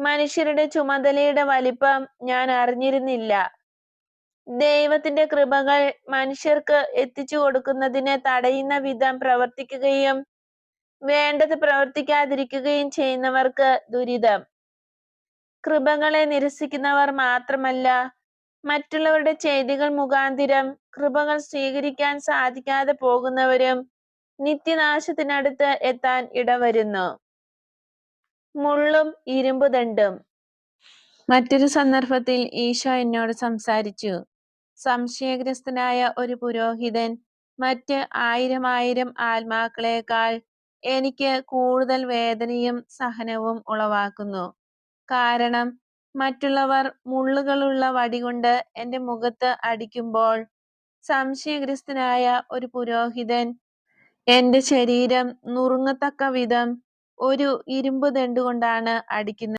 മനുഷ്യരുടെ ചുമതലയുടെ വലിപ്പം ഞാൻ അറിഞ്ഞിരുന്നില്ല. ദൈവത്തിന്റെ കൃപകൾ മനുഷ്യർക്ക് എത്തിച്ചു കൊടുക്കുന്നതിനെ തടയുന്ന വിധം പ്രവർത്തിക്കുകയും വേണ്ടത് പ്രവർത്തിക്കാതിരിക്കുകയും ചെയ്യുന്നവർക്ക് ദുരിതം. കൃപകളെ നിരസിക്കുന്നവർ മാത്രമല്ല മറ്റുള്ളവരുടെ ചെയ്തികൾ മുഖാന്തിരം കൃപകൾ സ്വീകരിക്കാൻ സാധിക്കാതെ പോകുന്നവരും നിത്യനാശത്തിനടുത്ത് എത്താൻ ഇടവരുന്നു. മുള്ളും ഇരുമ്പുദണ്ടും മറ്റൊരു സന്ദർഭത്തിൽ ഈശോ എന്നോട് സംസാരിച്ചു. സംശയഗ്രസ്തനായ ഒരു പുരോഹിതൻ മറ്റ് ആയിരം ആയിരം ആത്മാക്കളെക്കാൾ എനിക്ക് കൂടുതൽ വേദനയും സഹനവും ഉളവാക്കുന്നു. കാരണം മറ്റുള്ളവർ മുള്ളുകളുള്ള വടികൊണ്ട് എന്റെ മുഖത്ത് അടിക്കുമ്പോൾ സംശയഗ്രസ്തനായ ഒരു പുരോഹിതൻ എന്റെ ശരീരം നുറുങ്ങത്തക്ക വിധം ഒരു ഇരുമ്പ് ദണ്ടുകൊണ്ടാണ് അടിക്കുന്നത്.